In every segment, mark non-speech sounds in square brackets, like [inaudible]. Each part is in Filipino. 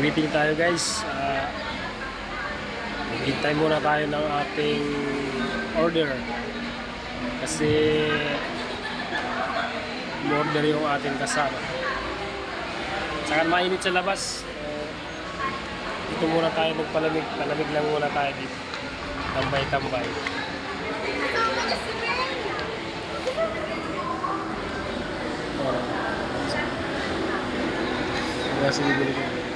Waiting tayo guys. Uh, Hintay muna tayo ng ating order. Kasi order yung ating kasama. Saka mainit sa labas. Uh, dito muna tayo magpalamig. Palamig lang muna tayo dito. Tambay-tambay. Oh. Wala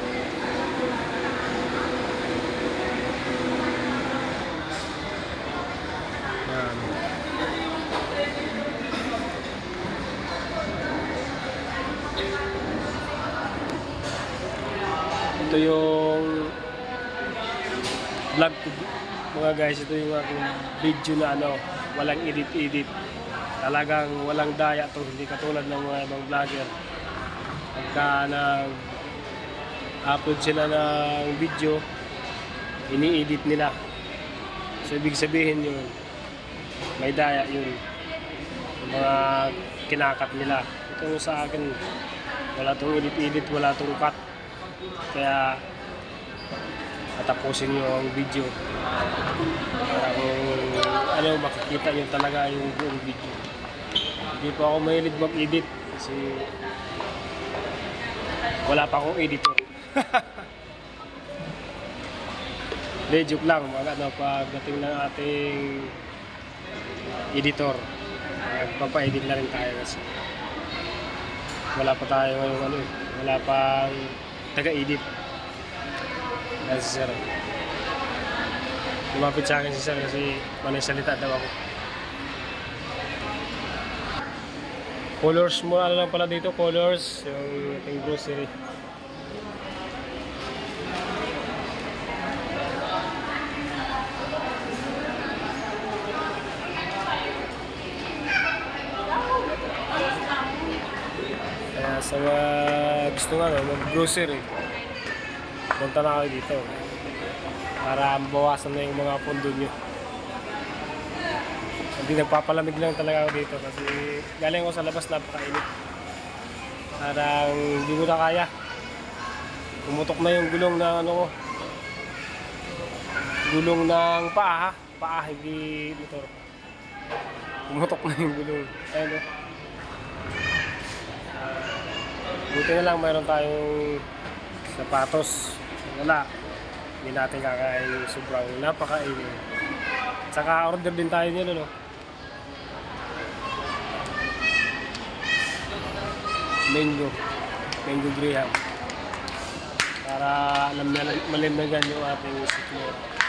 Ito yung vlog ko mga guys. Ito yung aking video na ano, walang edit-edit. Talagang walang daya to. Hindi katulad ng mga ibang vlogger. Pagka nag upload sila ng video, ini-edit nila. So, ibig sabihin yun, may daya yun. Yung mga kinakat nila. Ito sa akin, wala tong edit-edit, wala tong cut. Kaya, tatapusin nyo ang video. Para kung ano, makikita nyo talaga yung buong video. Hindi pa ako mahilig mag-edit kasi wala pa akong editor. [laughs] Hindi, joke lang. Mga ano, pagdating ng ating editor, magpapa-edit na rin tayo kasi wala pa tayo ngayon ano eh. Wala pang taga-edit. Yan si Sir. Lumapit sa akin si Sir kasi manay salita daw ako. Colors mo, ano lang pala dito, colors, yung ating grocery. Kaya sa mga gusto nga no, mag-grocery, punta na kayo dito. Para mabawasan na yung mga pondo nyo. Hindi nagpapalamig lang talaga ako dito kasi galing ako sa labas napakainit. Parang hindi ko na kaya. Pumutok na yung gulong ng ano ko. Gulong ng paa ha. Paa, hindi motor. Pumutok na yung gulong. Ayun o. Buti na lang mayroon tayong sapatos. Wala. Hindi natin kakain sobrang napakainit. Saka order din tayo niyan ano. Mango. Mango Graham. Para alam na malindagan yung ating sikmura.